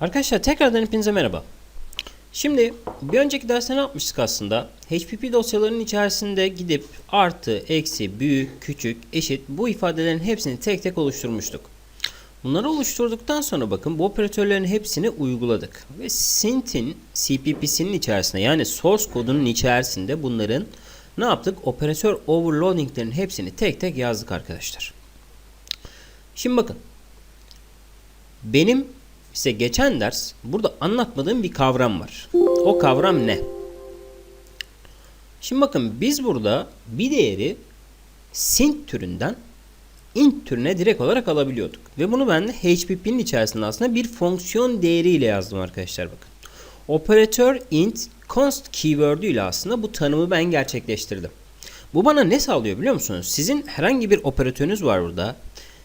Arkadaşlar tekrardan hepinize merhaba. Şimdi bir önceki derste ne yapmıştık aslında? HPP dosyalarının içerisinde gidip artı, eksi, büyük, küçük, eşit bu ifadelerin hepsini tek tek oluşturmuştuk. Bunları oluşturduktan sonra bakın bu operatörlerin hepsini uyguladık. Ve Sint'in CPP'sinin içerisinde yani source kodunun içerisinde bunların ne yaptık? Operatör overloading'lerin hepsini tek tek yazdık arkadaşlar. Şimdi bakın. Benim size geçen ders burada anlatmadığım bir kavram var. O kavram ne? Şimdi bakın biz burada bir değeri sint türünden int türüne direkt olarak alabiliyorduk. Ve bunu ben de HPP'nin içerisinde aslında bir fonksiyon değeriyle yazdım arkadaşlar bakın. Operatör int const keyword ile aslında bu tanımı ben gerçekleştirdim. Bu bana ne sağlıyor biliyor musunuz? Sizin herhangi bir operatörünüz var burada.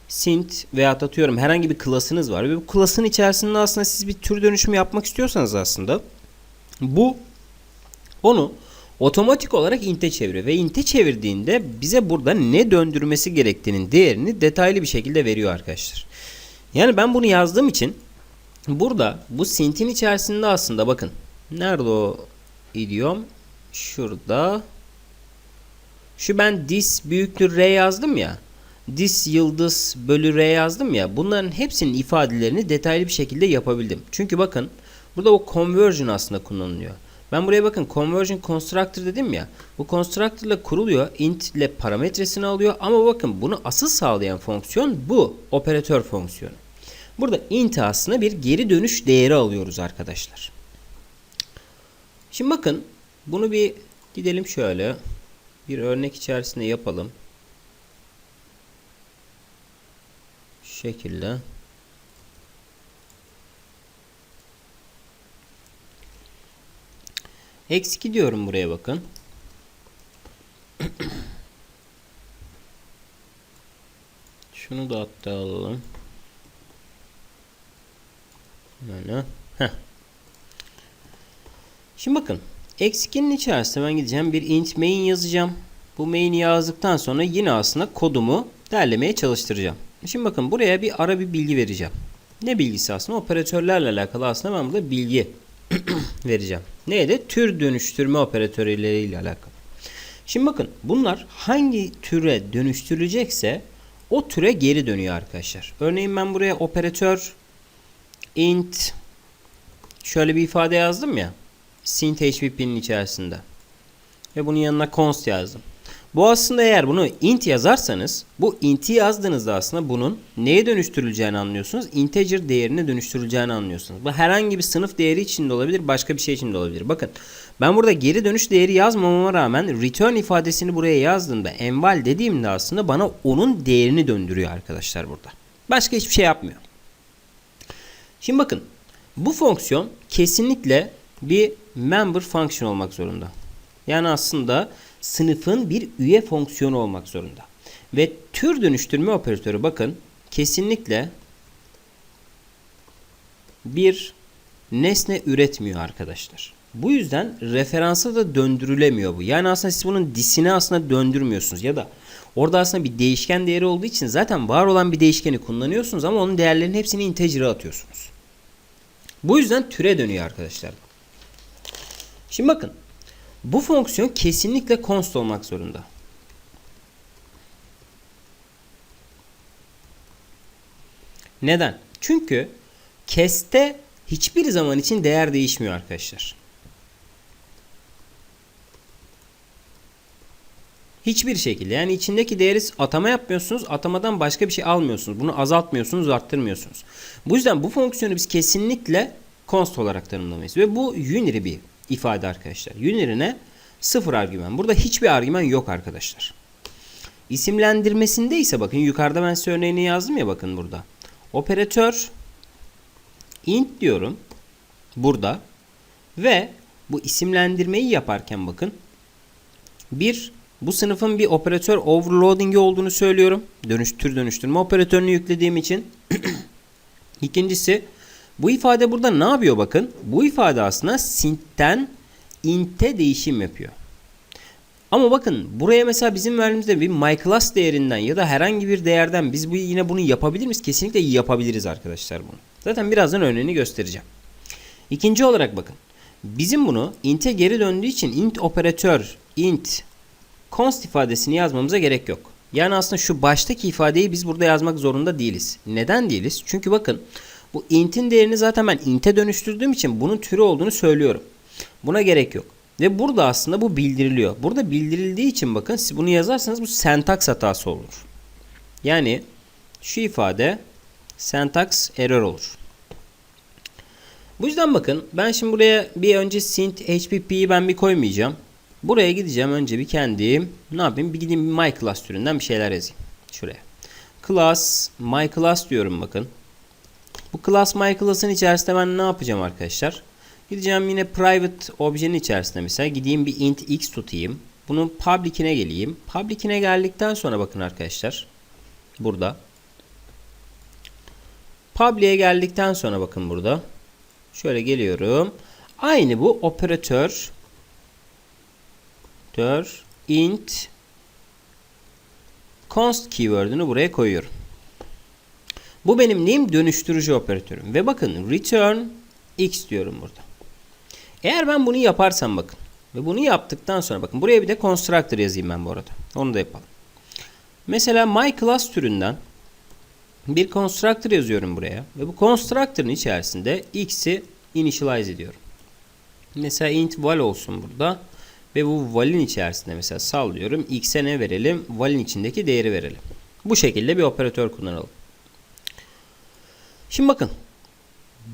Sint veya atıyorum herhangi bir klasınız var ve bu klasın içerisinde aslında siz bir tür dönüşümü yapmak istiyorsanız aslında bu onu otomatik olarak int'e çeviriyor ve int'e çevirdiğinde bize burada ne döndürmesi gerektiğinin değerini detaylı bir şekilde veriyor arkadaşlar. Yani ben bunu yazdığım için burada bu sint'in içerisinde aslında bakın nerede o idiom? Şurada. Şu ben this büyüktür r yazdım ya dis yıldız bölü r yazdım ya bunların hepsinin ifadelerini detaylı bir şekilde yapabildim. Çünkü bakın burada o conversion aslında kullanılıyor. Ben buraya bakın conversion constructor dedim ya. Bu constructor ile kuruluyor. int ile parametresini alıyor. Ama bakın bunu asıl sağlayan fonksiyon bu. Operatör fonksiyonu. Burada int aslında bir geri dönüş değeri alıyoruz arkadaşlar. Şimdi bakın bunu bir gidelim şöyle. Bir örnek içerisinde yapalım. Şekilde. Eksi 2 diyorum buraya bakın. Şunu da hatta alalım. Böyle. Heh. Şimdi bakın. Eksi 2'nin içerisinde ben gideceğim bir int main yazacağım. Bu main'i yazdıktan sonra yine aslında kodumu derlemeye çalıştıracağım. Şimdi bakın buraya bir ara bir bilgi vereceğim. Ne bilgisi aslında? Operatörlerle alakalı aslında ben burada bilgi vereceğim. Neydi? Tür dönüştürme operatörleriyle alakalı. Şimdi bakın bunlar hangi türe dönüştürülecekse o türe geri dönüyor arkadaşlar. Örneğin ben buraya operatör int şöyle bir ifade yazdım ya. Sint HPP'nin içerisinde. Ve bunun yanına const yazdım. Bu aslında eğer bunu int yazarsanız bu int'i yazdığınızda aslında bunun neye dönüştürüleceğini anlıyorsunuz. Integer değerine dönüştürüleceğini anlıyorsunuz. Bu herhangi bir sınıf değeri için de olabilir, başka bir şey için de olabilir. Bakın ben burada geri dönüş değeri yazmamama rağmen return ifadesini buraya yazdığımda enval dediğimde aslında bana onun değerini döndürüyor arkadaşlar burada. Başka hiçbir şey yapmıyor. Şimdi bakın bu fonksiyon kesinlikle bir member function olmak zorunda. Yani aslında sınıfın bir üye fonksiyonu olmak zorunda. Ve tür dönüştürme operatörü bakın kesinlikle bir nesne üretmiyor arkadaşlar. Bu yüzden referansa da döndürülemiyor bu. Yani aslında siz bunun disini aslında döndürmüyorsunuz ya da orada aslında bir değişken değeri olduğu için zaten var olan bir değişkeni kullanıyorsunuz ama onun değerlerinin hepsini integer'a atıyorsunuz. Bu yüzden türe dönüyor arkadaşlar. Şimdi bakın bu fonksiyon kesinlikle const olmak zorunda. Neden? Çünkü keste hiçbir zaman için değer değişmiyor arkadaşlar. Hiçbir şekilde. Yani içindeki değeri atama yapmıyorsunuz. Atamadan başka bir şey almıyorsunuz. Bunu azaltmıyorsunuz, arttırmıyorsunuz. Bu yüzden bu fonksiyonu biz kesinlikle const olarak tanımlamayız. Ve bu unary bir ifade arkadaşlar. Unary'ne sıfır argüman. Burada hiçbir argüman yok arkadaşlar. İsimlendirmesinde ise bakın yukarıda ben size örneğini yazdım ya bakın burada. Operatör int diyorum burada ve bu isimlendirmeyi yaparken bakın bir bu sınıfın bir operatör overloading'i olduğunu söylüyorum. Dönüştür dönüştürme operatörünü yüklediğim için. İkincisi bu ifade burada ne yapıyor bakın. Bu ifade aslında sint'ten int'e değişim yapıyor. Ama bakın buraya mesela bizim verdiğimizde bir myClass değerinden ya da herhangi bir değerden biz bu yine bunu yapabilir miyiz? Kesinlikle yapabiliriz arkadaşlar bunu. Zaten birazdan örneğini göstereceğim. İkinci olarak bakın. Bizim bunu int'e geri döndüğü için int operatör, int const ifadesini yazmamıza gerek yok. Yani aslında şu baştaki ifadeyi biz burada yazmak zorunda değiliz. Neden değiliz? Çünkü bakın bu int'in değerini zaten ben int'e dönüştürdüğüm için bunun türü olduğunu söylüyorum. Buna gerek yok. Ve burada aslında bu bildiriliyor. Burada bildirildiği için bakın siz bunu yazarsanız bu sentaks hatası olur. Yani şu ifade syntax error olur. Bu yüzden bakın ben şimdi buraya bir önce sint hpp'yi ben bir koymayacağım. Buraya gideceğim önce bir kendim ne yapayım bir gideyim bir my class türünden bir şeyler yazayım. Şuraya. Class my class diyorum bakın. Bu class my class'ın içerisinde ben ne yapacağım arkadaşlar? Gideceğim yine private objenin içerisinde mesela gideyim bir int x tutayım. Bunun public'ine geleyim. Public'ine geldikten sonra bakın arkadaşlar. Burada. Public'e geldikten sonra bakın burada. Şöyle geliyorum. Aynı bu operatör int const keyword'ünü buraya koyuyorum. Bu benim neyim? Dönüştürücü operatörüm. Ve bakın return x diyorum burada. Eğer ben bunu yaparsam bakın. Ve bunu yaptıktan sonra bakın. Buraya bir de constructor yazayım ben bu arada. Onu da yapalım. Mesela my class türünden bir constructor yazıyorum buraya. Ve bu constructor'ın içerisinde x'i initialize ediyorum. Mesela int val olsun burada. Ve bu val'in içerisinde mesela sallıyorum. X'e ne verelim? Val'in içindeki değeri verelim. Bu şekilde bir operatör kullanalım. Şimdi bakın.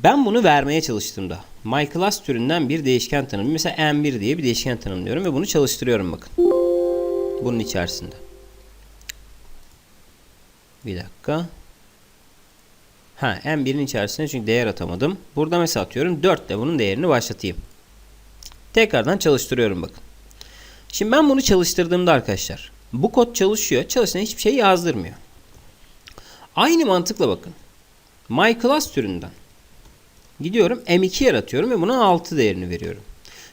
Ben bunu vermeye çalıştığımda my class türünden bir değişken tanımlıyorum. Mesela m1 diye bir değişken tanımlıyorum ve bunu çalıştırıyorum bakın. Bunun içerisinde. Bir dakika. Ha m1'in içerisine çünkü değer atamadım. Burada mesela atıyorum 4 de bunun değerini başlatayım. Tekrardan çalıştırıyorum bakın. Şimdi ben bunu çalıştırdığımda arkadaşlar bu kod çalışıyor. Çalışan hiçbir şey yazdırmıyor. Aynı mantıkla bakın. My class türünden gidiyorum M2 yaratıyorum ve buna 6 değerini veriyorum.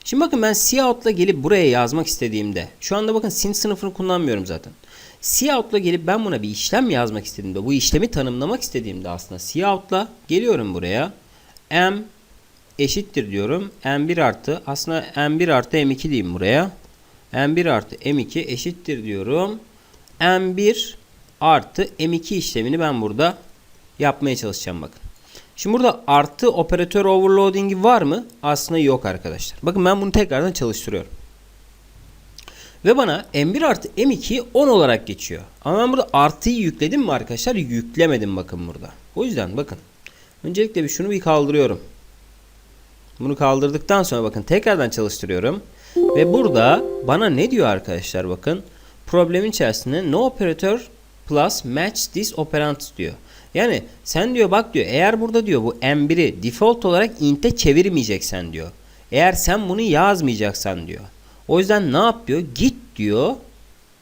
Şimdi bakın ben cout'la gelip buraya yazmak istediğimde şu anda bakın sin sınıfını kullanmıyorum zaten. Cout'la gelip ben buna bir işlem yazmak istediğimde bu işlemi tanımlamak istediğimde aslında cout'la geliyorum buraya m eşittir diyorum. m1 artı aslında m1 artı m2 diyeyim buraya. m1 artı m2 eşittir diyorum. m1 artı m2 işlemini ben burada yapmaya çalışacağım bakın. Şimdi burada artı operatör overloading'i var mı? Aslında yok arkadaşlar. Bakın ben bunu tekrardan çalıştırıyorum. Ve bana M1 artı M2 10 olarak geçiyor. Ama ben burada artıyı yükledim mi arkadaşlar? Yüklemedim bakın burada. O yüzden bakın. Öncelikle bir şunu bir kaldırıyorum. Bunu kaldırdıktan sonra bakın tekrardan çalıştırıyorum. Ve burada bana ne diyor arkadaşlar bakın. Problemin içerisinde no operator plus match this operand diyor. Yani sen diyor bak diyor eğer burada diyor bu m1'i default olarak int'e çevirmeyeceksen diyor. Eğer sen bunu yazmayacaksan diyor. O yüzden ne yap diyor? Git diyor.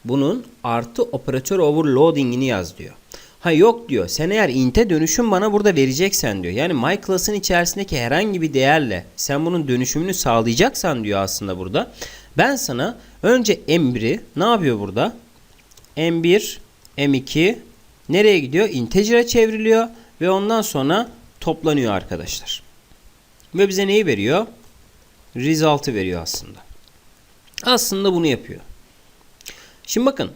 Bunun artı operatör overloading'ini yaz diyor. Ha yok diyor. Sen eğer int'e dönüşüm bana burada vereceksen diyor. Yani my class'ın içerisindeki herhangi bir değerle sen bunun dönüşümünü sağlayacaksan diyor aslında burada. Ben sana önce m1'i ne yapıyor burada? m1 m2 nereye gidiyor? Integer'e çevriliyor ve ondan sonra toplanıyor arkadaşlar. Ve bize neyi veriyor? Result'ı veriyor aslında. Aslında bunu yapıyor. Şimdi bakın.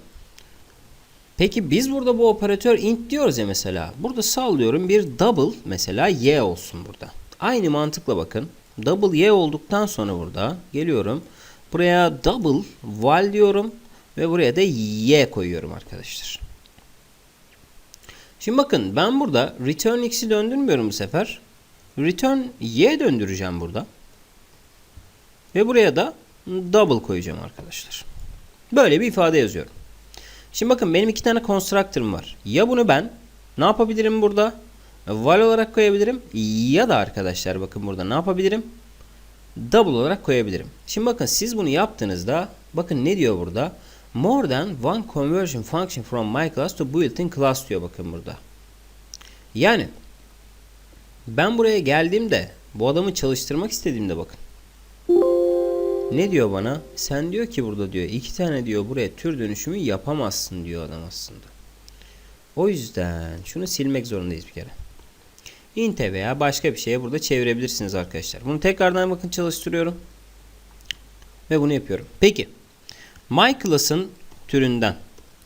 Peki biz burada bu operatör int diyoruz ya mesela. Burada sallıyorum bir double mesela y olsun burada. Aynı mantıkla bakın. Double y olduktan sonra burada geliyorum. Buraya double val diyorum ve buraya da y koyuyorum arkadaşlar. Şimdi bakın ben burada return x'i döndürmüyorum bu sefer. Return y döndüreceğim burada. Ve buraya da double koyacağım arkadaşlar. Böyle bir ifade yazıyorum. Şimdi bakın benim iki tane constructor'ım var. Ya bunu ben ne yapabilirim burada? Val olarak koyabilirim. Ya da arkadaşlar bakın burada ne yapabilirim? Double olarak koyabilirim. Şimdi bakın siz bunu yaptığınızda bakın ne diyor burada? More than one conversion function from my class to built-in class diyor bakın burada. Yani ben buraya geldiğimde bu adamı çalıştırmak istediğimde bakın. Ne diyor bana? Sen diyor ki burada diyor iki tane diyor buraya tür dönüşümü yapamazsın diyor adam aslında. O yüzden şunu silmek zorundayız bir kere. int'e veya başka bir şeye burada çevirebilirsiniz arkadaşlar. Bunu tekrardan bakın çalıştırıyorum. Ve bunu yapıyorum. Peki. My class'ın türünden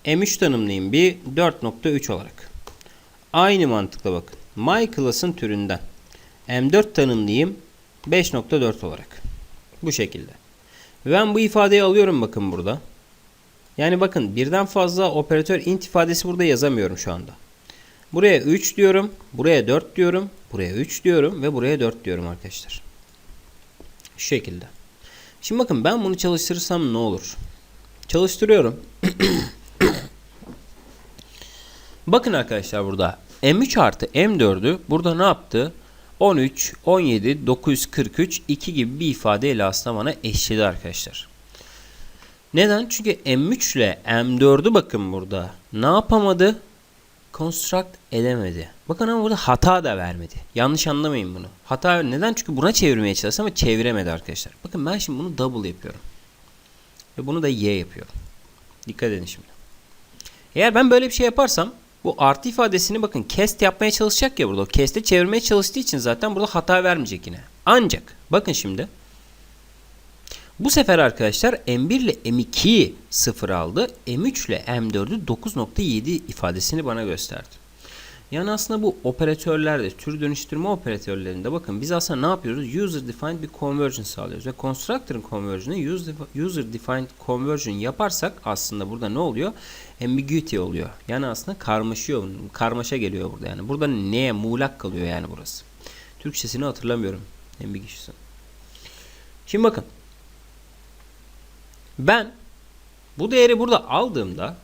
M3 tanımlayayım bir 4.3 olarak. Aynı mantıkla bakın. My class'ın türünden M4 tanımlayayım 5.4 olarak. Bu şekilde. Ben bu ifadeyi alıyorum bakın burada. Yani bakın birden fazla operatör int ifadesi burada yazamıyorum şu anda. Buraya 3 diyorum. Buraya 4 diyorum. Buraya 3 diyorum. Ve buraya 4 diyorum arkadaşlar. Şu şekilde. Şimdi bakın ben bunu çalıştırırsam ne olur? Çalıştırıyorum. bakın arkadaşlar burada M3 artı M4'ü burada ne yaptı? 13, 17, 943, 2 gibi bir ifadeyle aslında bana eşledi arkadaşlar. Neden? Çünkü M3 ile M4'ü bakın burada ne yapamadı? Construct edemedi. Bakın ama burada hata da vermedi. Yanlış anlamayın bunu. Hata neden? Çünkü buna çevirmeye çalıştı ama çeviremedi arkadaşlar. Bakın ben şimdi bunu double yapıyorum. Ve bunu da y yapıyorum. Dikkat edin şimdi. Eğer ben böyle bir şey yaparsam bu artı ifadesini bakın cast yapmaya çalışacak ya burada. O cast'e çevirmeye çalıştığı için zaten burada hata vermeyecek yine. Ancak bakın şimdi. Bu sefer arkadaşlar M1 ile M2'yi 0 aldı. M3 ile M4'ü 9.7 ifadesini bana gösterdi. Yani aslında bu operatörlerde, tür dönüştürme operatörlerinde bakın biz aslında ne yapıyoruz? User defined bir conversion sağlıyoruz. Ve constructor'ın conversion'ı user defined conversion yaparsak aslında burada ne oluyor? Ambiguity oluyor. Yani aslında karmaşıyor. Karmaşa geliyor burada yani. Burada neye muğlak kalıyor yani burası. Türkçesini hatırlamıyorum. Ambiguity. Şimdi bakın. Ben bu değeri burada aldığımda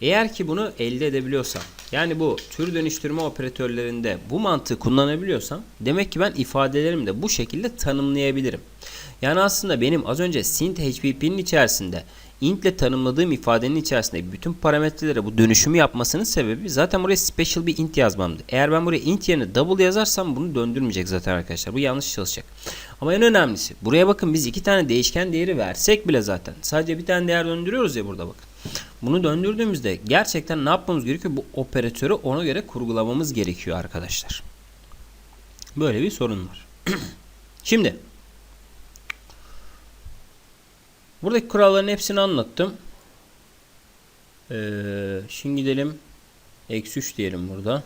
eğer ki bunu elde edebiliyorsam yani bu tür dönüştürme operatörlerinde bu mantığı kullanabiliyorsam demek ki ben ifadelerimi de bu şekilde tanımlayabilirim. Yani aslında benim az önce sint HPP'nin içerisinde int ile tanımladığım ifadenin içerisinde bütün parametrelere bu dönüşümü yapmasının sebebi zaten buraya special bir int yazmamdı. Eğer ben buraya int yerine double yazarsam bunu döndürmeyecek zaten arkadaşlar. Bu yanlış çalışacak. Ama en önemlisi buraya bakın biz iki tane değişken değeri versek bile zaten sadece bir tane değer döndürüyoruz ya burada bakın. Bunu döndürdüğümüzde gerçekten ne yapmamız gerekiyor? Bu operatörü ona göre kurgulamamız gerekiyor arkadaşlar. Böyle bir sorun var. Şimdi buradaki kuralların hepsini anlattım. Ee, şimdi gidelim. Eksi 3 diyelim burada.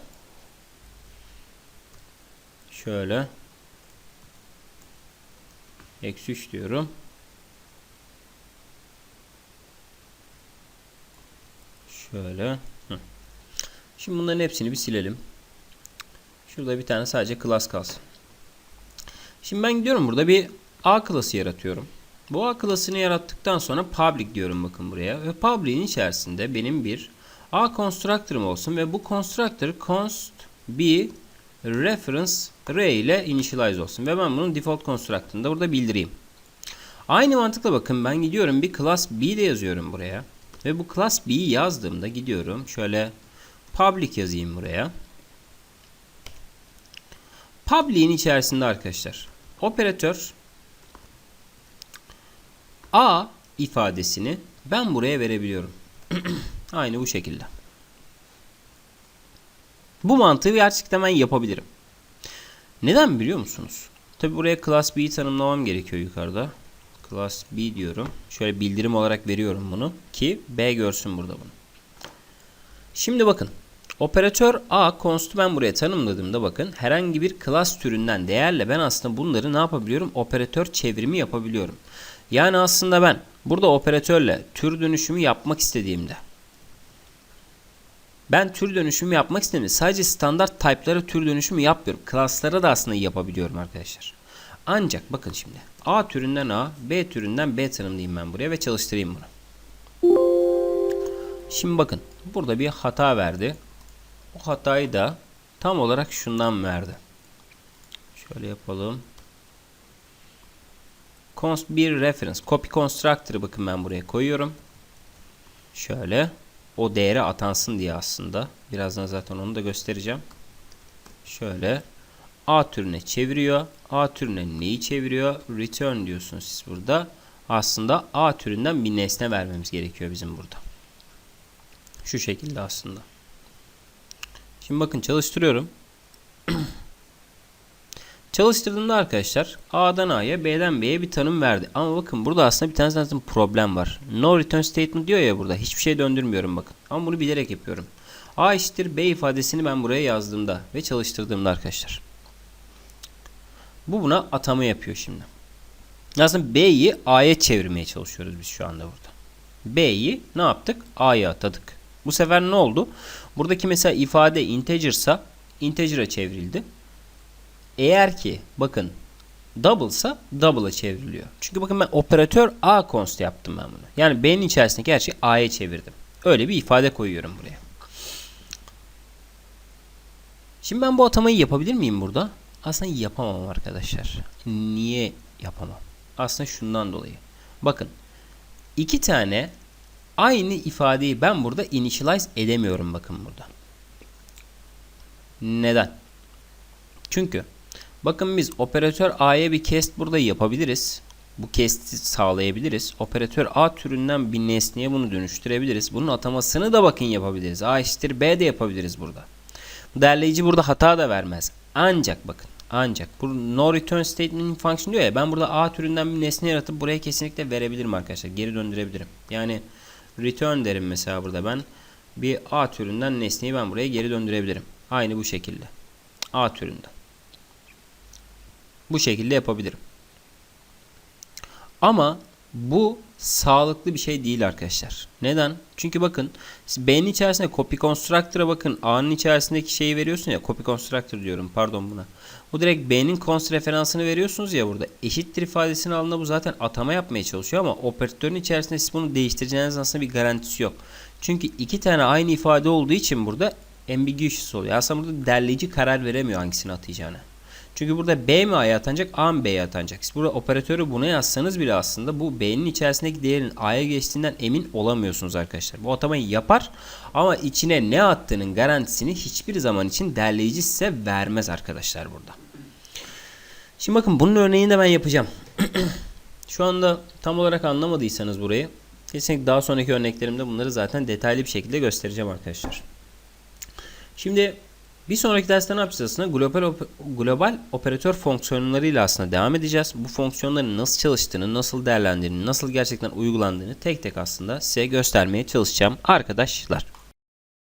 Şöyle. Eksi 3 diyorum. Şöyle. Şimdi bunların hepsini bir silelim. Şurada bir tane sadece class kalsın. Şimdi ben gidiyorum burada bir A klası yaratıyorum. Bu A klasını yarattıktan sonra public diyorum bakın buraya. Ve public'in içerisinde benim bir A constructor'ım olsun ve bu constructor const b reference array ile initialize olsun. Ve ben bunun default constructor'ını da burada bildireyim. Aynı mantıkla bakın ben gidiyorum bir class B de yazıyorum buraya. Ve bu class B'yi yazdığımda gidiyorum. Şöyle public yazayım buraya. Public'in içerisinde arkadaşlar operatör A ifadesini ben buraya verebiliyorum. Aynı bu şekilde. Bu mantığı gerçekten ben yapabilirim. Neden biliyor musunuz? Tabi buraya class B'yi tanımlamam gerekiyor yukarıda. Class B diyorum. Şöyle bildirim olarak veriyorum bunu ki B görsün burada bunu. Şimdi bakın. Operatör A const'u ben buraya tanımladığımda bakın herhangi bir class türünden değerle ben aslında bunları ne yapabiliyorum? Operatör çevrimi yapabiliyorum. Yani aslında ben burada operatörle tür dönüşümü yapmak istediğimde ben tür dönüşümü yapmak istediğimde sadece standart type'lara tür dönüşümü yapmıyorum. Class'lara da aslında yapabiliyorum arkadaşlar. Ancak bakın şimdi A türünden A, B türünden B tanımlayayım ben buraya ve çalıştırayım bunu. Şimdi bakın burada bir hata verdi. O hatayı da tam olarak şundan verdi. Şöyle yapalım. Const bir reference. Copy constructor'ı bakın ben buraya koyuyorum. Şöyle o değere atansın diye aslında. Birazdan zaten onu da göstereceğim. Şöyle A türüne çeviriyor. A türüne neyi çeviriyor? Return diyorsunuz siz burada. Aslında A türünden bir nesne vermemiz gerekiyor bizim burada. Şu şekilde aslında. Şimdi bakın çalıştırıyorum. Çalıştırdığımda arkadaşlar A'dan A'ya B'den B'ye bir tanım verdi. Ama bakın burada aslında bir tane zaten problem var. No return statement diyor ya burada. Hiçbir şey döndürmüyorum bakın. Ama bunu bilerek yapıyorum. A eşittir B ifadesini ben buraya yazdığımda ve çalıştırdığımda arkadaşlar. Bu buna atama yapıyor şimdi. Aslında B'yi A'ya çevirmeye çalışıyoruz biz şu anda burada. B'yi ne yaptık? A'ya atadık. Bu sefer ne oldu? Buradaki mesela ifade integer'sa integer'a çevrildi. Eğer ki bakın double'sa double'a çevriliyor. Çünkü bakın ben operatör A const yaptım ben bunu. Yani B'nin içerisindeki her şeyi A'ya çevirdim. Öyle bir ifade koyuyorum buraya. Şimdi ben bu atamayı yapabilir miyim burada? Aslında yapamam arkadaşlar. Niye yapamam? Aslında şundan dolayı. Bakın iki tane aynı ifadeyi ben burada initialize edemiyorum bakın burada. Neden? Çünkü bakın biz operatör A'ya bir cast burada yapabiliriz. Bu cast'i sağlayabiliriz. Operatör A türünden bir nesneye bunu dönüştürebiliriz. Bunun atamasını da bakın yapabiliriz. A eşittir B de yapabiliriz burada. Derleyici burada hata da vermez. Ancak bakın ancak bu no return statement function diyor ya ben burada A türünden bir nesne yaratıp buraya kesinlikle verebilirim arkadaşlar. Geri döndürebilirim. Yani return derim mesela burada ben bir A türünden nesneyi ben buraya geri döndürebilirim. Aynı bu şekilde. A türünden. Bu şekilde yapabilirim. Ama bu sağlıklı bir şey değil arkadaşlar. Neden? Çünkü bakın B'nin içerisinde copy constructor'a bakın A'nın içerisindeki şeyi veriyorsun ya copy constructor diyorum pardon buna. Bu direkt B'nin const referansını veriyorsunuz ya burada. Eşittir ifadesinin altında bu zaten atama yapmaya çalışıyor ama operatörün içerisinde siz bunu değiştireceğiniz aslında bir garantisi yok. Çünkü iki tane aynı ifade olduğu için burada ambiguous oluyor. Aslında burada derleyici karar veremiyor hangisini atayacağını. Çünkü burada B mi A'ya atanacak, A mı B'ye atanacak? Siz burada operatörü buna yazsanız bile aslında bu B'nin içerisindeki değerin A'ya geçtiğinden emin olamıyorsunuz arkadaşlar. Bu atamayı yapar ama içine ne attığının garantisini hiçbir zaman için derleyici size vermez arkadaşlar burada. Şimdi bakın bunun örneğini de ben yapacağım. Şu anda tam olarak anlamadıysanız burayı kesinlikle daha sonraki örneklerimde bunları zaten detaylı bir şekilde göstereceğim arkadaşlar. Şimdi bir sonraki derste ne yapacağız aslında? Global, op global operatör fonksiyonlarıyla aslında devam edeceğiz. Bu fonksiyonların nasıl çalıştığını, nasıl değerlendiğini, nasıl gerçekten uygulandığını tek tek aslında size göstermeye çalışacağım arkadaşlar.